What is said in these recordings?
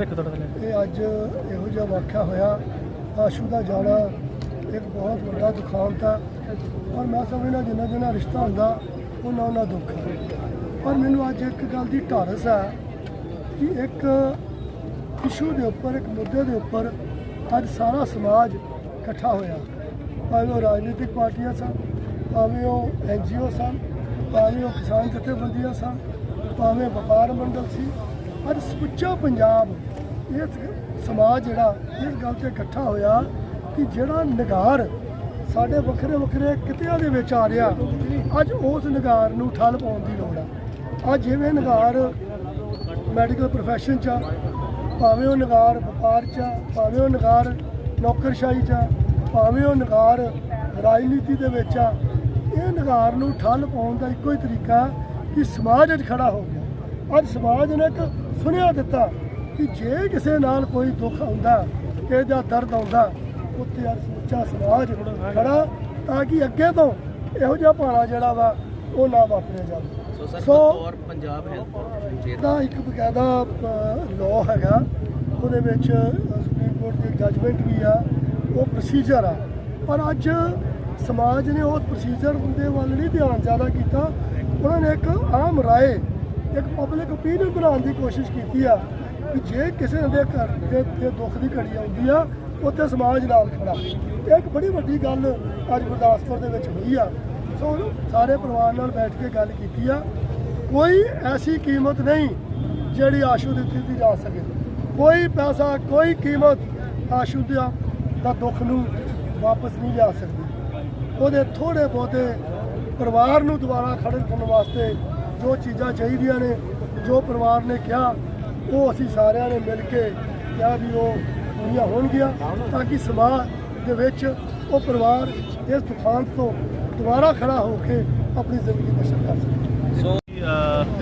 ਇਹ ਅੱਜ ਇਹੋ ਜਿਹਾ ਵਾਕਿਆ ਹੋਇਆ, ਆਸ਼ੂ ਦਾ ਜਾਣਾ ਇੱਕ ਬਹੁਤ ਵੱਡਾ ਦੁਖਾਂਤ ਹੈ ਔਰ ਮੈਂ ਸਮਝਦਾ ਜਿੰਨਾ ਜਿੰਨਾ ਰਿਸ਼ਤਾ ਹੁੰਦਾ, ਉਹਨਾਂ ਉਹਨਾਂ ਦੁੱਖ ਹੈ ਪਰ ਮੈਨੂੰ ਅੱਜ ਇੱਕ ਗੱਲ ਦੀ ਢਾਰਸ ਹੈ ਕਿ ਇੱਕ ਇਸ਼ੂ ਦੇ ਉੱਪਰ, ਇੱਕ ਮੁੱਦੇ ਦੇ ਉੱਪਰ ਅੱਜ ਸਾਰਾ ਸਮਾਜ ਇਕੱਠਾ ਹੋਇਆ। ਭਾਵੇਂ ਉਹ ਰਾਜਨੀਤਿਕ ਪਾਰਟੀਆਂ ਸਨ, ਭਾਵੇਂ ਉਹ ਐਨਜੀਓ ਸਨ, ਭਾਵੇਂ ਉਹ ਕਿਸਾਨ ਜਥੇਬੰਦੀਆਂ ਸਨ, ਭਾਵੇਂ ਵਪਾਰ ਮੰਡਲ ਸੀ ਅੱਜ ਸੁੱਚਾ ਪੰਜਾਬ ਇਸ ਸਮਾਜ ਜਿਹੜਾ ਇਸ ਗੱਲ ਤੇ ਇਕੱਠਾ ਹੋਇਆ ਕਿ ਜਿਹੜਾ ਨਿਗਾਰ ਸਾਡੇ ਵੱਖਰੇ ਵੱਖਰੇ ਕਿਤਿਆਂ ਦੇ ਵਿੱਚ ਆ ਰਿਹਾ ਅੱਜ ਉਸ ਨਿਗਾਰ ਨੂੰ ਠੱਲ ਪਾਉਣ ਦੀ ਲੋੜ ਆ। ਅੱਜ ਜਿਵੇਂ ਨਿਗਾਰ ਮੈਡੀਕਲ ਪ੍ਰੋਫੈਸ਼ਨ ਚ ਆ, ਭਾਵੇਂ ਉਹ ਨਿਗਾਰ ਵਪਾਰ ਚ ਆ, ਭਾਵੇਂ ਉਹ ਨਗਾਰ ਨੌਕਰਸ਼ਾਹੀ ਚ ਆ, ਭਾਵੇਂ ਉਹ ਨਗਾਰ ਰਾਜਨੀਤੀ ਦੇ ਵਿੱਚ ਆ ਇਹ ਨਗਾਰ ਨੂੰ ਠੱਲ ਪਾਉਣ ਦਾ ਇੱਕੋ ਹੀ ਤਰੀਕਾ ਕਿ ਸਮਾਜ ਅੱਜ ਖੜਾ ਹੋ ਗਿਆ। ਅੱਜ ਸਮਾਜ ਨੇ ਇੱਕ ਸੁਨੇਹਾ ਦਿੱਤਾ ਕਿ ਜੇ ਕਿਸੇ ਨਾਲ ਕੋਈ ਦੁੱਖ ਆਉਂਦਾ ਕਿਸੇ ਦਾ ਦਰਦ ਆਉਂਦਾ ਉੱਥੇ ਅੱਜ ਸਮੁੱਚਾ ਸਮਾਜ ਖੜਾ ਤਾਂ ਕਿ ਅੱਗੇ ਤੋਂ ਇਹੋ ਜਿਹਾ ਭਾਣਾ ਜਿਹੜਾ ਵਾ ਉਹ ਨਾ ਵਾਪਰਿਆ ਜਾਵੇ। ਸੋ ਬਤੌਰ ਪੰਜਾਬ ਹੈਲਥ ਇਹਦਾ ਇੱਕ ਬਕਾਇਦਾ ਲਾਅ ਹੈਗਾ ਉਹਦੇ ਵਿੱਚ ਸੁਪਰੀਮ ਕੋਰਟ ਦੀ ਜੱਜਮੈਂਟ ਵੀ ਆ ਉਹ ਪ੍ਰੋਸੀਜਰ ਆ। ਪਰ ਅੱਜ ਸਮਾਜ ਨੇ ਉਸ ਪ੍ਰੋਸੀਜਰ ਦੇ ਵੱਲ ਨਹੀਂ ਧਿਆਨ ਜ਼ਿਆਦਾ ਕੀਤਾ। ਉਹਨਾਂ ਨੇ ਇੱਕ ਆਮ ਰਾਏ ਇੱਕ ਪਬਲਿਕ ਓਪੀਨੀਅਨ ਬਣਾਉਣ ਦੀ ਕੋਸ਼ਿਸ਼ ਕੀਤੀ ਆ ਕਿ ਜੇ ਕਿਸੇ ਦੇ ਘਰ ਦੇ ਤੇ ਦੁੱਖ ਦੀ ਘੜੀ ਆਉਂਦੀ ਆ, ਉੱਥੇ ਸਮਾਜ ਨਾਲ ਖੜਾ। ਇਹ ਇੱਕ ਬੜੀ ਵੱਡੀ ਗੱਲ ਅੱਜ ਗੁਰਦਾਸਪੁਰ ਦੇ ਵਿੱਚ ਹੋਈ ਆ। ਸੋ ਸਾਰੇ ਪਰਿਵਾਰ ਨਾਲ ਬੈਠ ਕੇ ਗੱਲ ਕੀਤੀ ਆ। ਕੋਈ ਐਸੀ ਕੀਮਤ ਨਹੀਂ ਜਿਹੜੀ ਆਸ਼ੂ ਦੀ ਦਿੱਤੀ ਜਾ ਸਕੇ। ਕੋਈ ਪੈਸਾ, ਕੋਈ ਕੀਮਤ ਆਸ਼ੂ ਦਾ ਦਾ ਦੁੱਖ ਨੂੰ ਵਾਪਸ ਨਹੀਂ ਲਿਆ ਸਕਦੀ। ਉਹਦੇ ਥੋੜੇ ਬਹੁਤੇ ਪਰਿਵਾਰ ਨੂੰ ਦੁਬਾਰਾ ਖੜੇ ਕਰਨ ਵਾਸਤੇ ਜੋ ਚੀਜ਼ਾਂ ਚਾਹੀਦੀਆਂ ਨੇ, ਜੋ ਪਰਿਵਾਰ ਨੇ ਕਿਹਾ, ਉਹ ਅਸੀਂ ਸਾਰਿਆਂ ਨੇ ਮਿਲ ਕੇ ਕਿਹਾ ਵੀ ਉਹ ਪੂਰੀਆਂ ਹੋਣਗੀਆਂ ਤਾਂ ਕਿ ਸਮਾਜ ਦੇ ਵਿੱਚ ਉਹ ਪਰਿਵਾਰ ਇਸ ਤੂਫਾਨ ਤੋਂ ਦੁਬਾਰਾ ਖੜਾ ਹੋ ਕੇ ਆਪਣੀ ਜ਼ਿੰਦਗੀ ਬਸਰ ਕਰ ਸਕੇ। ਸੋ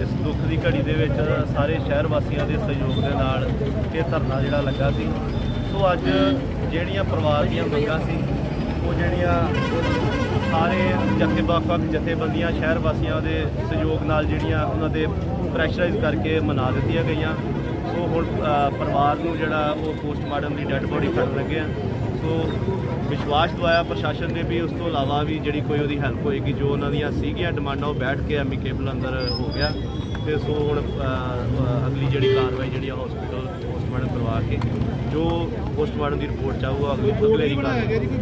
ਇਸ ਦੁੱਖ ਦੀ ਘੜੀ ਦੇ ਵਿੱਚ ਸਾਰੇ ਸ਼ਹਿਰ ਵਾਸੀਆਂ ਦੇ ਸਹਿਯੋਗ ਦੇ ਨਾਲ ਇਹ ਧਰਨਾ ਜਿਹੜਾ ਲੱਗਾ ਸੀ। ਸੋ ਅੱਜ ਜਿਹੜੀਆਂ ਪਰਿਵਾਰ ਦੀਆਂ ਮੰਗਾਂ ਸੀ, ਉਹ ਜਿਹੜੀਆਂ ਸਾਰੇ ਜਥੇ ਵੱਖ-ਵੱਖ ਜਥੇਬੰਦੀਆਂ, ਸ਼ਹਿਰ ਵਾਸੀਆਂ ਦੇ ਸਹਿਯੋਗ ਨਾਲ ਜਿਹੜੀਆਂ ਉਹਨਾਂ ਦੇ ਪ੍ਰੈਸ਼ਰਾਈਜ਼ ਕਰਕੇ ਮਨਾ ਦਿੱਤੀਆਂ ਗਈਆਂ। ਸੋ ਹੁਣ ਪਰਿਵਾਰ ਨੂੰ ਜਿਹੜਾ ਉਹ ਪੋਸਟਮਾਰਟਮ ਦੀ ਡੈੱਡ ਬੋਡੀ ਕਰਨ ਲੱਗੇ ਆ। ਸੋ ਵਿਸ਼ਵਾਸ ਦਵਾਇਆ ਪ੍ਰਸ਼ਾਸਨ ਨੇ ਵੀ, ਉਸ ਤੋਂ ਇਲਾਵਾ ਵੀ ਜਿਹੜੀ ਕੋਈ ਉਹਦੀ ਹੈਲਪ ਹੋਏਗੀ, ਜੋ ਉਹਨਾਂ ਦੀਆਂ ਸੀਗੀਆਂ ਡਿਮਾਂਡਾਂ, ਉਹ ਬੈਠ ਕੇ ਐਮੀ ਕੇਬਲ ਅੰਦਰ ਹੋ ਗਿਆ। ਤੇ ਸੋ ਹੁਣ ਅਗਲੀ ਜਿਹੜੀ ਕਾਰਵਾਈ ਜਿਹੜੀ ਆ ਹਸਪੀਟਲ ਪੋਸਟਮਾਰਟਮ ਕਰਵਾ ਕੇ ਜੋ ਪੋਸਟਮਾਰਟਮ ਦੀ ਰਿਪੋਰਟ ਚਾਹੂਗਾ ਅਗਲੀ ਅਗਲੇ ਦੀ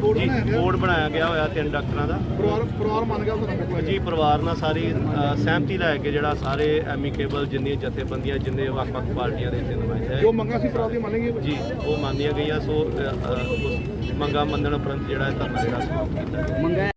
ਬੋਰਡ ਬਣਾਇਆ ਗਿਆ ਹੋਇਆ ਤਿੰਨ ਡਾਕਟਰਾਂ ਦਾ। ਪਰਿਵਾਰ ਪਰਿਵਾਰ ਮੰਨ ਗਿਆ ਉਹਦਾ ਜੀ ਪਰਿਵਾਰ ਨਾਲ ਸਾਰੀ ਸਹਿਮਤੀ ਲੈ ਕੇ ਜਿਹੜਾ ਸਾਰੇ ਐਮੀਕੇਬਲ ਜਿੰਨੀਆਂ ਜਥੇਬੰਦੀਆਂ ਜਿੰਨੇ ਵੱਖ-ਵੱਖ ਪਾਰਟੀਆਂ ਦੇ ਇੱਥੇ ਨੁਮਾਇੰਦੇ ਜੋ ਮੰਗਾਂ ਸੀ ਪਰਿਵਾਰ ਦੀ ਮੰਨੇਗੀ ਜੀ ਉਹ ਮੰਨਦੀਆਂ ਗਈਆਂ ਸੋ ਮੰਗਾਂ ਮੰਨਣ ਉਪਰੰਤ ਜਿਹੜਾ ਧਰਨਾ ਜਿਹੜਾ ਸਮਾਪਤ ਕੀਤਾ।